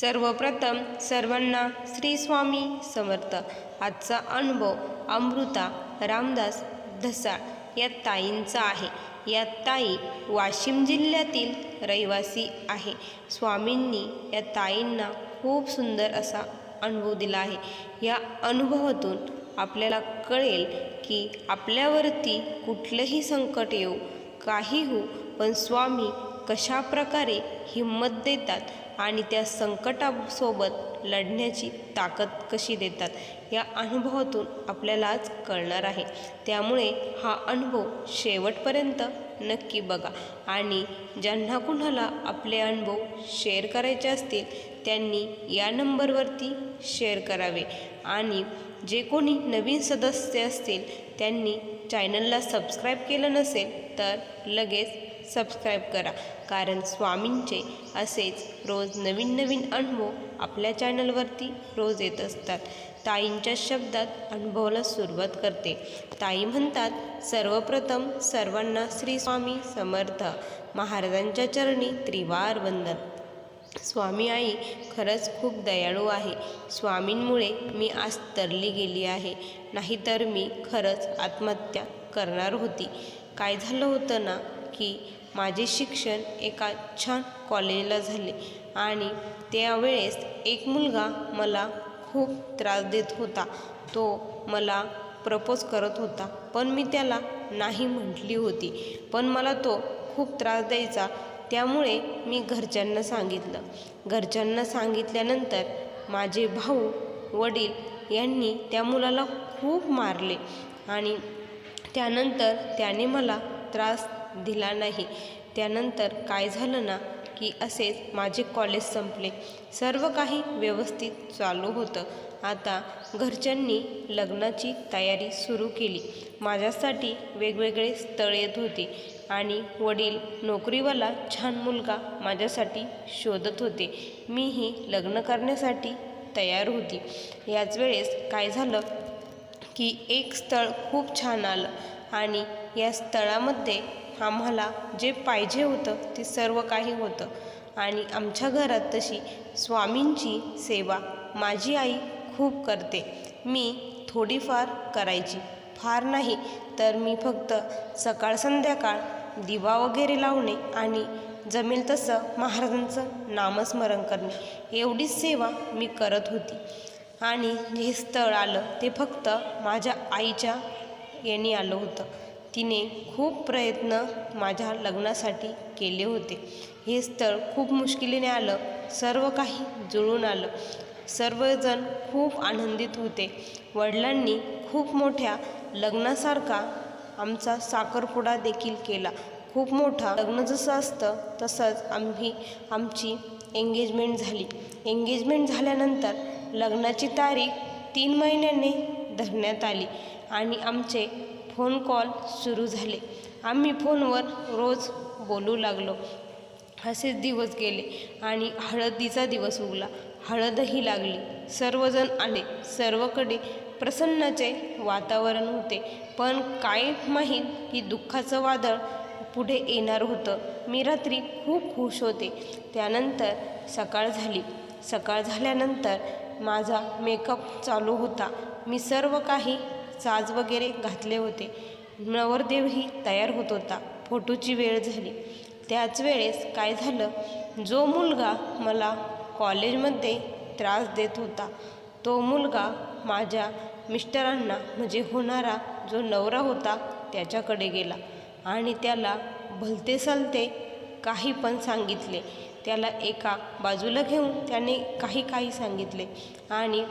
सर्वप्रथम सर्वांना श्री स्वामी समर्थ. आजचा अनुभव अमृता रामदास धसाळ या ताईंचा आहे. या ताई वाशिम जिल्ह्यातील रहिवासी आहे. स्वामींनी या ताईंना खूप सुंदर असा अनुभव दिला आहे. या अनुभवातून आपल्याला कळेल की आपल्यावरती कुठलंही संकट येऊ काही हो पण स्वामी कशा प्रकारे हिंमत देतात आणि त्या संकटासोबत लढण्याची ताकद कशी देतात या अनुभवातून आपल्याला आज कळणार आहे. त्यामुळे हा अनुभव शेवटपर्यंत नक्की बघा आणि ज्यांना कुणाला आपले अनुभव शेअर करायचे असतील त्यांनी या नंबरवरती शेअर करावे. आणि जे कोणी नवीन सदस्य असतील त्यांनी चॅनलला सबस्क्राईब केलं नसेल तर लगेच सबस्क्राईब करा. कारण स्वामींचे असेच रोज नवीन नवीन अनुभव आपल्या चॅनलवरती रोज येत असतात. ताईंच्या शब्दात अनुभवाला सुरुवात करते. ताई म्हणतात सर्वप्रथम सर्वांना श्री स्वामी समर्थ. महाराजांच्या चरणी त्रिवार वंदन स्वामी आई खरंच खूप दयाळू आहे. स्वामींमुळे मी आज तरली गेली आहे. नाहीतर मी खरंच आत्महत्या करणार होती. काय झालं होतं ना? की माझे शिक्षण एका छान कॉलेजला झाले. आणि त्यावेळेस एक मुलगा मला खूप त्रास देत होता. तो मला प्रपोज करत होता. पण मी त्याला नाही म्हटली होती. पण मला तो खूप त्रास द्यायचा. त्यामुळे मी घरच्यांना सांगितलं. घरच्यांना सांगितल्यानंतर माझे भाऊ वडील यांनी त्या मुलाला खूप मारले. आणि त्यानंतर त्याने मला त्रास दिला नाही. त्यानंतर काय झालं ना की असेच माझे कॉलेज संपले. सर्व काही व्यवस्थित चालू होतं. आता घरच्यांनी लग्नाची तयारी सुरू केली. माझ्यासाठी वेगवेगळे स्थळ येत होते आणि वडील नोकरीवाला छान मुलगा माझ्यासाठी शोधत होते. मीही लग्न करण्यासाठी तयार होती. याच वेळेस काय झालं की एक स्थळ खूप छान आलं आणि या स्थळामध्ये आम्हाला जे पाहिजे होतं ते सर्व काही होतं. आणि आमच्या घरात तशी स्वामींची सेवा माझी आई खूप करते. मी थोडीफार करायची. फार नाही तर मी फक्त सकाळ संध्याकाळ दिवा वगैरे लावणे आणि जमेल तसं महाराजांचं नामस्मरण करणे. एवढीच सेवा मी करत होती. आणि जे स्थळ आलं ते फक्त माझ्या आईच्या येणी आलं होतं. तिने खूप प्रयत्न माझ्या लग्नासाठी केले होते. हे स्थळ खूप मुश्किलीने आलं सर्व काही जुळून आलं. सर्वजण खूप आनंदित होते. वडिलांनी खूप मोठ्या लग्नासारखा आमचा साखरपुडा देखील केला. खूप मोठा लग्न जसं असतं तसंच आम्ही आमची एंगेजमेंट झाली. एंगेजमेंट झाल्यानंतर लग्नाची तारीख तीन महिन्याने धरण्यात आली आणि आमचे फोन कॉल सुरू झाले. आम्ही फोनवर रोज बोलू लागलो. असेच दिवस गेले आणि हळदीचा दिवस उगला. हळदही लागली. सर्वजण आले. सर्वकडे प्रसन्नाचे वातावरण होते. पण काय माहीत की दुःखाचं वादळ पुढे येणार होतं. मी रात्री खूप खुश होते. त्यानंतर सकाळ झाली. सकाळ झाल्यानंतर माझा मेकअप चालू होता. मी सर्व काही साज वगैरे घातले होते. नवरदेवही तयार होत होता. फोटोची वेळ झाली. त्याच वेळेस काय झालं? जो मुलगा मला कॉलेजमध्ये त्रास देत होता तो मुलगा माझ्या मिस्टरांना म्हणजे होणारा जो नवरा होता त्याच्याकडे गेला आणि त्याला भलते सलते काही पण सांगितले. त्याला एका बाजूला घेऊन त्याने काही काही सांगितले आणि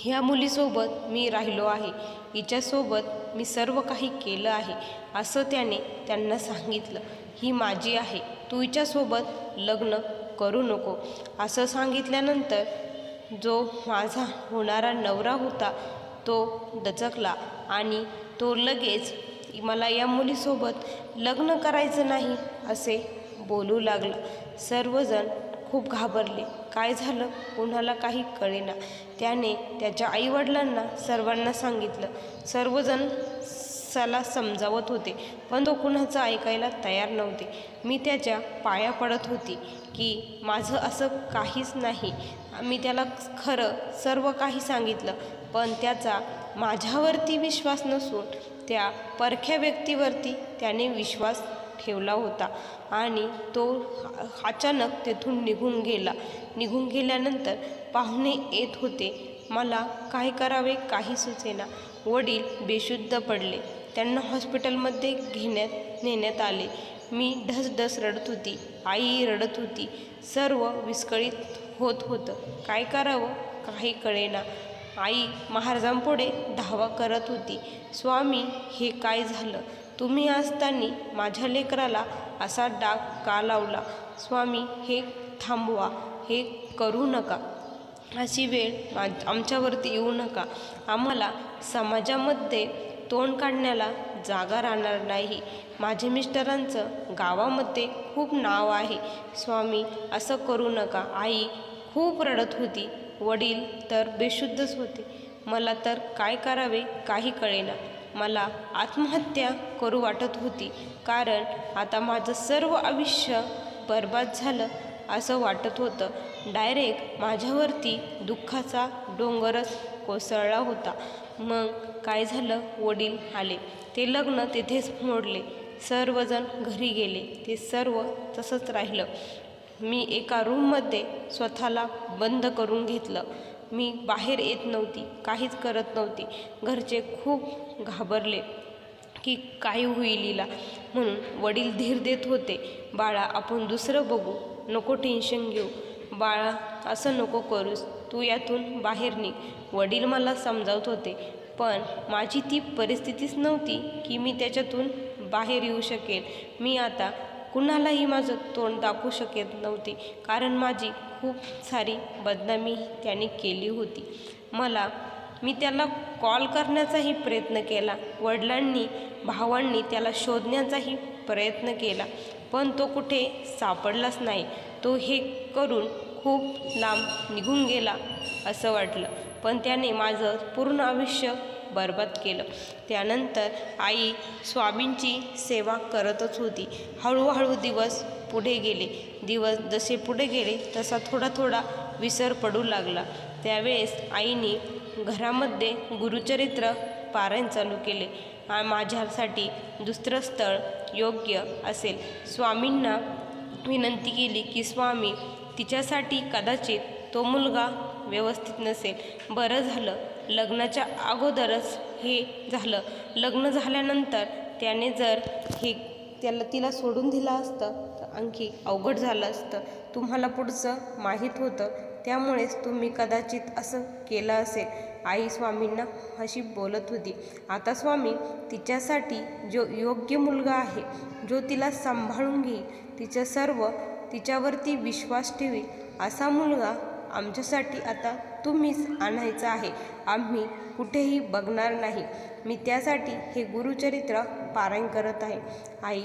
ह्या मुलीसोबत मी राहिलो आहे. हिच्यासोबत मी सर्व काही केलं आहे. असं त्याने त्यांना सांगितलं. ही माझी आहे. तू हिच्यासोबत लग्न करू नको. असं सांगितल्यानंतर जो माझा होणारा नवरा होता तो दचकला आणि तो लगेच मला या मुलीसोबत लग्न करायचं नाही असे बोलू लागला. सर्वजण खूप घाबरले. काय झालं कुणाला काही कळेना. त्याने त्याच्या आईवडिलांना सर्वांना सांगितलं. सर्वजण सला समजावत होते पण तो कुणाचं ऐकायला तयार नव्हते. मी त्याच्या पाया पडत होती की माझं असं काहीच नाही. मी त्याला खरं सर्व काही सांगितलं पण त्याचा माझ्यावरती विश्वास नसून त्या परख्या व्यक्तीवरती त्याने विश्वास ठेवला होता. आणि तो अचानक तेथून निघून गेला. निघून गेल्यानंतर पाहुणे येत होते. मला काय करावे काही सुचेना वडील बेशुद्ध पडले. त्यांना हॉस्पिटलमध्ये घेण्यात नेण्यात आले. मी ढसढस रडत होती. आई रडत होती. सर्व विस्कळीत होत होतं. काय करावं? काही कळेना. आई महाराजांपुढे धावा करत होती. स्वामी हे काय झालं? तुम्ही असताना माझ्या लेकराला असा डाग का लावला? स्वामी हे थांबवा हे करू नका. अशी वेळ मा आमच्यावरती येऊ नका. आम्हाला समाजामध्ये तोंड काढण्याला जागा राहणार नाही. माझे मिस्टरांचं गावामध्ये खूप नाव आहे. स्वामी असं करू नका. आई खूप रडत होती. वडील तर बेशुद्धच होते. मला तर काय करावे काही कळेना. मला आत्महत्या करू वाटत होती. कारण आता माझं सर्व आयुष्य बर्बाद झालं असं वाटत होतं. डायरेक्ट माझ्यावरती दुःखाचा डोंगरच कोसळला होता. मग काय झालं? वडील आले. ते लग्न तेथेच मोडले. सर्वजण घरी गेले. ते सर्व तसंच राहिलं. मी एका रूममध्ये स्वतःला बंद करून घेतलं. मी बाहेर येत नव्हती काहीच करत नव्हती. घरचे खूप घाबरले की काय होईल हिला. म्हणून वडील धीर देत होते बाळा आपण दुसरं बघू नको टेन्शन घेऊ. बाळा असं नको करूस तू यातून बाहेर निघ. वडील मला समजावत होते पण माझी ती परिस्थितीच नव्हती की मी त्याच्यातून बाहेर येऊ शकेल मी आता कुणालाही माझं तोंड दाखवू शकत नव्हते कारण माझी खूप सारी बदनामी त्याने केली होती. मला मी त्याला कॉल करण्याचाही प्रयत्न केला. वडिलांनी भावांनी त्याला शोधण्याचाही प्रयत्न केला. पण तो कुठे सापडलाच नाही. तो हे करून खूप लांब निघून गेला असं वाटलं. पण त्याने माझं पूर्ण आयुष्य बरबाद केलं. त्यानंतर आई स्वामींची सेवा करतच होती. हळूहळू दिवस पुढे गेले. दिवस जसे पुढे गेले तसा थोडा थोडा विसर पडू लागला. त्यावेळेस आईने घरामध्ये गुरुचरित्र पारायण चालू केले. माझ्यासाठी दुसरं स्थळ योग्य असेल. स्वामींना विनंती केली की स्वामी तिच्यासाठी कदाचित तो मुलगा व्यवस्थित नसेल. बरं झालं. लग्नाच्या अगोदरच हे झालं. लग्न झाल्यानंतर त्याने जर हे त्याला तिला सोडून दिलं असतं आणखी अवघड झालं असतं. तुम्हाला पुढचं माहीत होतं. त्यामुळेच तुम्ही कदाचित असं केलं असेल. आई स्वामींना अशी बोलत होती. आता स्वामी तिच्यासाठी जो योग्य मुलगा आहे जो तिला सांभाळून घेईल तिचं सर्व तिच्यावरती विश्वास ठेवी असा मुलगा आमच्यासाठी आता तुम्हीच आणायचा आहे. आम्ही कुठेही बघणार नाही. मी त्यासाठी हे गुरुचरित्र पारायण करत आहे. आई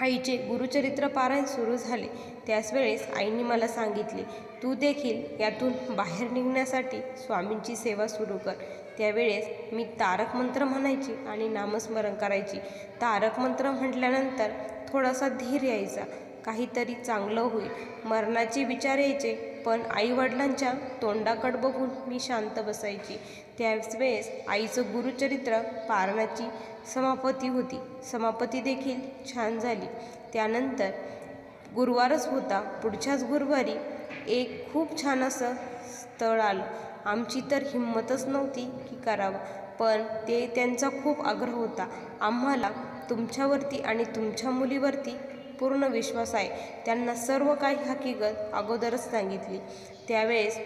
आईचे गुरुचरित्र पारायण सुरू झाले. त्याचवेळेस आईने मला सांगितले तू देखील यातून बाहेर निघण्यासाठी स्वामींची सेवा सुरू कर. त्यावेळेस मी तारक मंत्र म्हणायची आणि नामस्मरण करायची. तारक मंत्र म्हटल्यानंतर थोडासा धीर यायचा. काहीतरी चांगलं होईल. मरणाचे विचार यायचे. पण आईवडिलांच्या तोंडाकड बघून मी शांत बसायची. त्याच वेळेस आईचं गुरुचरित्र पारणाची समापती होती. समापती देखील छान झाली. त्यानंतर गुरुवारच होता. पुढच्याच गुरुवारी एक खूप छान असं स्थळ आलं. आमची तर हिंमतच नव्हती की करावं पण ते त्यांचा खूप आग्रह होता. आम्हाला तुमच्यावरती आणि तुमच्या मुलीवरती पूर्ण विश्वास आहे. त्यांना सर्व काही हकीकत अगोदरच सांगितली. त्यावेळेस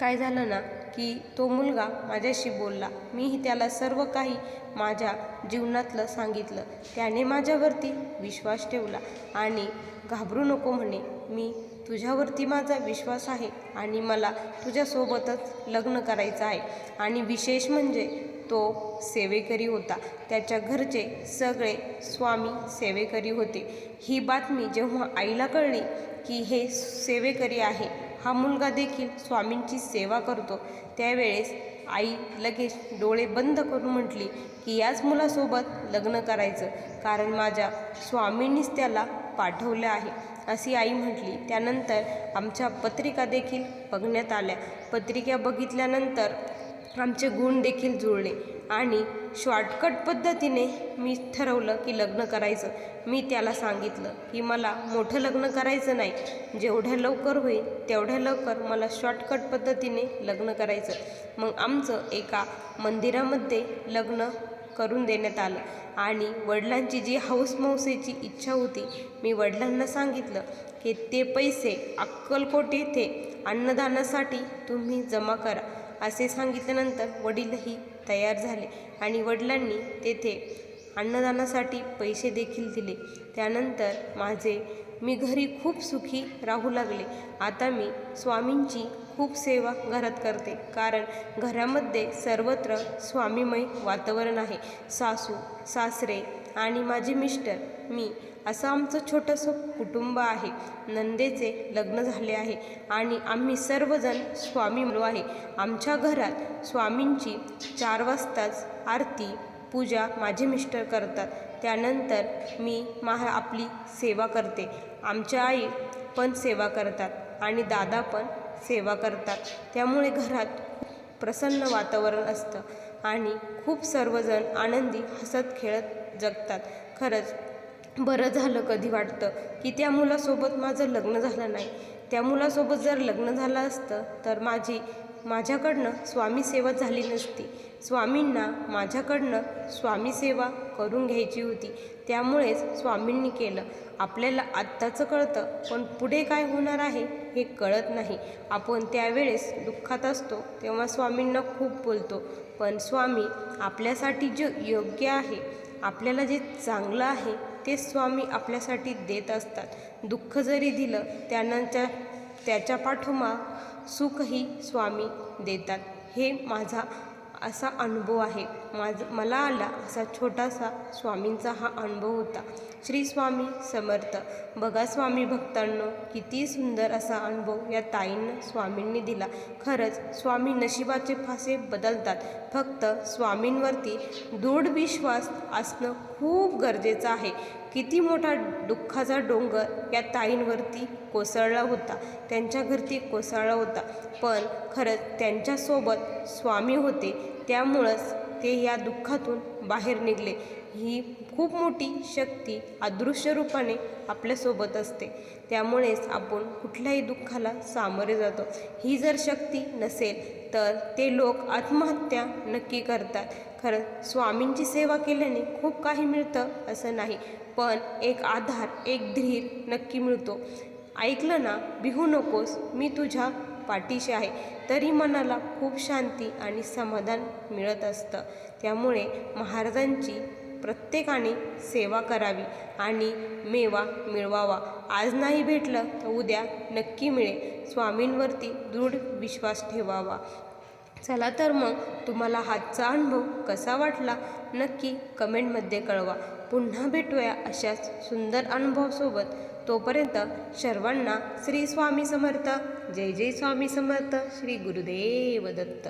काय झालं ना की तो मुलगा माझ्याशी बोलला. मीही त्याला सर्व काही माझ्या जीवनातलं सांगितलं. त्याने माझ्यावरती विश्वास ठेवला आणि घाबरू नको म्हणे मी तुझ्यावरती माझा विश्वास आहे आणि मला तुझ्यासोबतच लग्न करायचं आहे. आणि विशेष म्हणजे तो सेवेकरी होता. त्याच्या घरचे सगळे स्वामी सेवेकरी होते. ही बातमी जेव्हा आईला कळली की हे सेवेकरी आहे हा मुलगा देखील स्वामींची सेवा करतो. त्यावेळेस आई लगेच डोळे बंद करून म्हटली की याच मुलासोबत लग्न करायचं कारण माझ्या स्वामींनीच त्याला पाठवलं आहे. अशी आई म्हटली. त्यानंतर आमच्या पत्रिका देखील बघण्यात आल्या. पत्रिका बघितल्यानंतर आमचे गुण देखील जुळले. आणि शॉर्टकट पद्धतीने मी ठरवलं की लग्न करायचं. मी त्याला सांगितलं की मला मोठं लग्न करायचं नाही. जेवढ्या लवकर होईल तेवढ्या लवकर मला शॉर्टकट पद्धतीने लग्न करायचं. मग आमचं एका मंदिरामध्ये लग्न करून देण्यात आलं. आणि वडिलांची जी हौसमौसेची इच्छा होती मी वडिलांना सांगितलं की ते पैसे अक्कलकोट येथे अन्नदानासाठी तुम्ही जमा करा. असे सांगितल्यानंतर वडीलही तयार झाले आणि वडिलांनी तेथे अन्नदानासाठी पैसे देखील दिले. त्यानंतर माझे मी घरी खूप सुखी राहू लागले. आता मी स्वामींची खूप सेवा घरात करते कारण घरामध्ये सर्वत्र स्वामीमय वातावरण आहे. सासू सासरे आणि माझे मिस्टर मी असं आमचं छोटंसं कुटुंब आहे. नंदेचे लग्न झाले आहे आणि आम्ही सर्वजण स्वामी म्हणू आहे. आमच्या घरात स्वामींची चार वाजताच आरती पूजा माझे मिस्टर करतात. त्यानंतर मी महा आपली सेवा करते. आमच्या आई पण सेवा करतात आणि दादा पण सेवा करतात. त्यामुळे घरात प्रसन्न वातावरण असतं आणि खूप सर्वजण आनंदी हसत खेळत जगतात. खरंच बरं झालं कधी वाटतं की त्या मुलासोबत माझं लग्न झालं नाही. त्या मुलासोबत जर लग्न झालं असतं तर माझी माझ्याकडनं स्वामी सेवा झाली नसती. स्वामींना माझ्याकडनं स्वामी सेवा करून घ्यायची होती. त्यामुळेच स्वामींनी केलं. आपल्याला आत्ताचं कळतं पण पुढे काय होणार आहे हे कळत नाही. आपण त्यावेळेस दुःखात असतो तेव्हा स्वामींना खूप बोलतो. पण स्वामी आपल्यासाठी जे योग्य आहे आपल्याला जे चांगलं आहे ते स्वामी आपल्यासाठी देत असतात. दुःख जरी दिलं त्यानंतर त्याच्या पाठोमा सुखही स्वामी देतात. हे माझा असा अनुभव आहे. माझ मला आला असा छोटासा स्वामींचा हा अनुभव होता. श्री स्वामी समर्थ. बघा स्वामी भक्तांनो किती सुंदर असा अनुभव या ताईंना स्वामींनी दिला. खरंच स्वामी नशिबाचे फासे बदलतात. फक्त स्वामींवरती दृढ विश्वास असणं खूप गरजेचं आहे. किती मोठा दुःखाचा डोंगर या ताईंवरती कोसळला होता. त्यांच्या घरती कोसळला होता. पण खरंच त्यांच्यासोबत स्वामी होते. त्यामुळंच ते या दुःखातून बाहेर निघले. ही खूप मोठी शक्ती अदृश्य रूपाने आपल्यासोबत असते. त्यामुळेच आपण कुठल्याही दुःखाला सामोरे जातो. ही जर शक्ती नसेल तर ते लोक आत्महत्या नक्की करतात. खरं स्वामींची सेवा केल्याने खूप काही मिळतं असं नाही पण एक आधार एक धीर नक्की मिळतो. ऐकलं ना बिहू नकोस मी तुझ्या पाठीशी आहे. तरी मनाला खूप शांती आणि समाधान मिळत असतं. त्यामुळे महाराजांची प्रत्येकाने सेवा करावी आणि मेवा मिळवावा. आज नाही भेटलं तर उद्या नक्की मिळेल. स्वामींवरती दृढ विश्वास ठेवावा. चला तर मग तुम्हाला हातचा अनुभव कसा वाटला? नक्की कमेंटमध्ये कळवा. पुन्हा भेटूया अशाच सुंदर अनुभवासोबत. तोपर्यंत सर्वांना श्री स्वामी समर्थ. जय जय स्वामी समर्थ. श्री गुरुदेव दत्त.